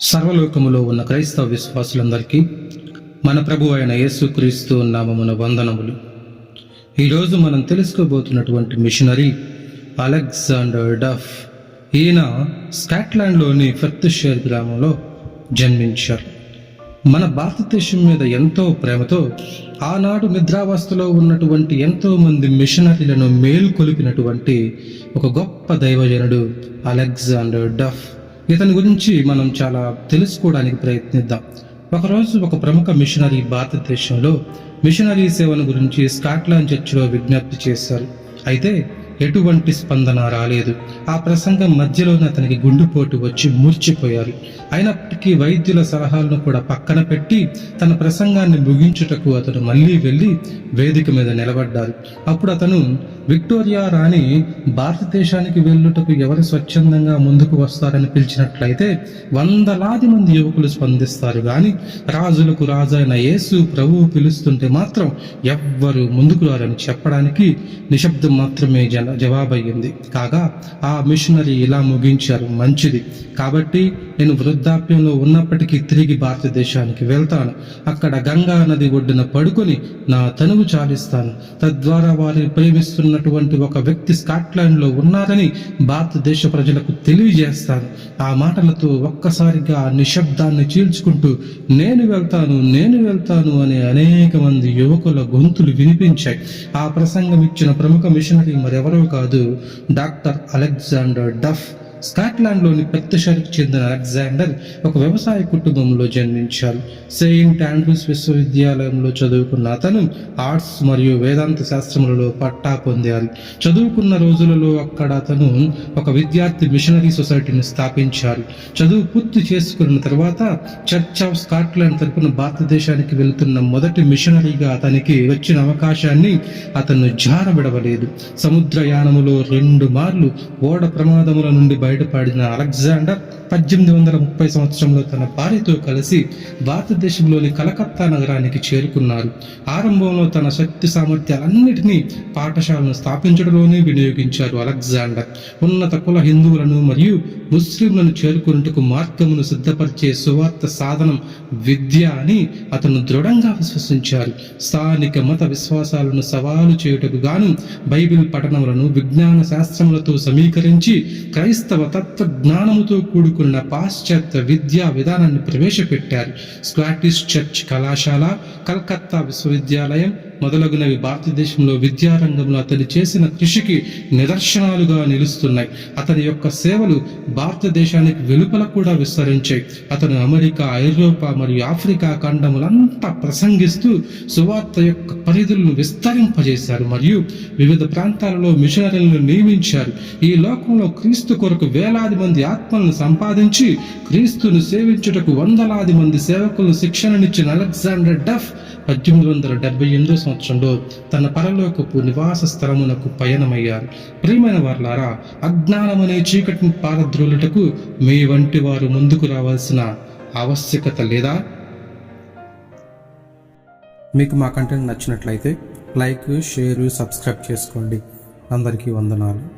సర్వలోకములో ఉన్న క్రైస్తవ విశ్వాసులందరికీ మన ప్రభు అయిన యేసుక్రీస్తు నామమున వందనములు. ఈరోజు మనం తెలుసుకోబోతున్నటువంటి మిషనరీ అలెగ్జాండర్ డఫ్ ఈయన స్కాట్లాండ్లోని ఫెర్త్షేర్ గ్రామంలో జన్మించారు. మన భారతదేశం మీద ఎంతో ప్రేమతో ఆనాడు నిద్రావస్థలో ఉన్నటువంటి ఎంతో మంది మిషనరీలను మేల్కొలిపినటువంటి ఒక గొప్ప దైవజనుడు అలెగ్జాండర్ డఫ్ ఇతని గురించి మనం చాలా తెలుసుకోవడానికి ప్రయత్నిద్దాం. ఒకరోజు ఒక ప్రముఖ మిషనరీ భారతదేశంలో మిషనరీ సేవల గురించి స్కాట్లాండ్ చర్చిలో విజ్ఞప్తి చేశారు. అయితే ఎటువంటి స్పందన రాలేదు. ఆ ప్రసంగం మధ్యలోనే అతనికి గుండెపోటు వచ్చి మూర్చిపోయారు. అయినప్పటికీ వైద్యుల సలహాలను కూడా పక్కన పెట్టి తన ప్రసంగాన్ని ముగించుటకు అతను మళ్ళీ వెళ్ళి వేదిక మీద నిలబడ్డారు అప్పుడు అతను విక్టోరియా రాణి భారతదేశానికి వెళ్ళుటకు ఎవరు స్వచ్ఛందంగా ముందుకు వస్తారని పిలిచినట్లయితే వందలాది మంది యువకులు స్పందిస్తారు. కానీ రాజులకు రాజైన యేసు ప్రభువు పిలుస్తుంటే మాత్రం ఎవ్వరు ముందుకు రారని చెప్పడానికి నిశ్శబ్దం మాత్రమే జన జవాబయ్యింది. కాగా ఆ మిషనరీ ఇలా ముగించారు మంచిది. కాబట్టి నేను వృద్ధాప్యంలో ఉన్నప్పటికీ తిరిగి భారతదేశానికి వెళ్తాను. అక్కడ గంగా నది ఒడ్డున పడుకొని నా తనువు చాలిస్తాను. తద్వారా వారిని ప్రేమిస్తున్నటువంటి ఒక వ్యక్తి స్కాట్లాండ్లో ఉన్నారని భారతదేశ ప్రజలకు తెలియజేస్తాను. ఆ మాటలతో ఒక్కసారిగా నిశ్శబ్దాన్ని చీల్చుకుంటూ నేను వెళ్తాను నేను వెళ్తాను అనే అనేక మంది యువకుల గొంతులు వినిపించాయి. ఆ ప్రసంగం ఇచ్చిన ప్రముఖ మిషనరీ మరెవరో కాదు. డాక్టర్ అలెగ్జాండర్ డఫ్ స్కాట్లాండ్లోని పెత్తషర్కి చెందిన అలెగ్జాండర్ ఒక వ్యవసాయ కుటుంబంలో జన్మించారు సెయింట్ ఆండ్రూస్ విశ్వవిద్యాలయంలో చదువుకున్న అతను ఆర్ట్స్ మరియు వేదాంత శాస్త్రములలో పట్టా పొందారు చదువుకున్న రోజులలో అక్కడ అతను ఒక విద్యార్థి మిషనరీ సొసైటీని స్థాపించారు చదువు పూర్తి చేసుకున్న తర్వాత చర్చ్ ఆఫ్ స్కాట్లాండ్ తరపున భారతదేశానికి వెళుతున్న మొదటి మిషనరీగా అతనికి వచ్చిన అవకాశాన్ని అతను జారబడవలేదు సముద్రయానములో రెండు మార్లు ఓడ ప్రమాదముల నుండి బయటపడిన అలెగ్జాండర్ పద్దెనిమిది వందల ముప్పై సంవత్సరంలో తన భార్యతో కలిసి భారతదేశంలోని కలకత్తా నగరానికి చేరుకున్నారు. ఆరంభంలో తన శక్తి సామర్థ్యాలన్నిటినీ పాఠశాలను స్థాపించడంలోనే వినియోగించారు అలెగ్జాండర్. ఉన్నత కుల హిందువులను మరియు ముస్లింలను చేరుకున్నట్టుకు మార్గమును సిద్ధపరిచే సువార్త సాధనం విద్య అని అతను దృఢంగా విశ్వసించారు. స్థానిక మత విశ్వాసాలను సవాలు చేయుటకు గాను బైబిల్ పఠనములను విజ్ఞాన శాస్త్రములతో సమీకరించి క్రైస్తవ తత్వ జ్ఞానముతో కూడుకున్న పాశ్చాత్య విద్యా విధానాన్ని ప్రవేశపెట్టారు. స్కాటిష్ చర్చ్ కళాశాల కల్కత్తా విశ్వవిద్యాలయం మొదలగునవి భారతదేశంలో విద్యారంగంలో అతని చేసిన కృషికి నిదర్శనాలుగా నిలుస్తున్నాయి. అతని యొక్క సేవలు భారతదేశానికి వెలుపల కూడా విస్తరించాయి. అతను అమెరికా ఐరోపా మరియు ఆఫ్రికా ఖండములంతా ప్రసంగిస్తూ సువార్త యొక్క పరిధులను విస్తరింపజేశారు మరియు వివిధ ప్రాంతాలలో మిషనరీలను నియమించారు. ఈ లోకంలో క్రీస్తు కొరకు వేలాది మంది ఆత్మలను సంపాదించి క్రీస్తును సేవించుటకు వందలాది మంది సేవకులను శిక్షణనిచ్చిన అలెగ్జాండర్ డఫ్ పద్దెనిమిది వందల డెబ్బై ఎనిమిదో సంవత్సరంలో తన పరలోకపు నివాస స్థలమునకు పయనమయ్యారు. ప్రియమైన వారులారా అజ్ఞానమనే చీకటిని పారద్రోలుటకు మీ వంటి వారు ముందుకు రావాల్సిన ఆవశ్యకత లేదా? మీకు మా కంటెంట్ నచ్చినట్లయితే లైక్ షేర్ సబ్స్క్రైబ్ చేసుకోండి. అందరికీ వందనాలు.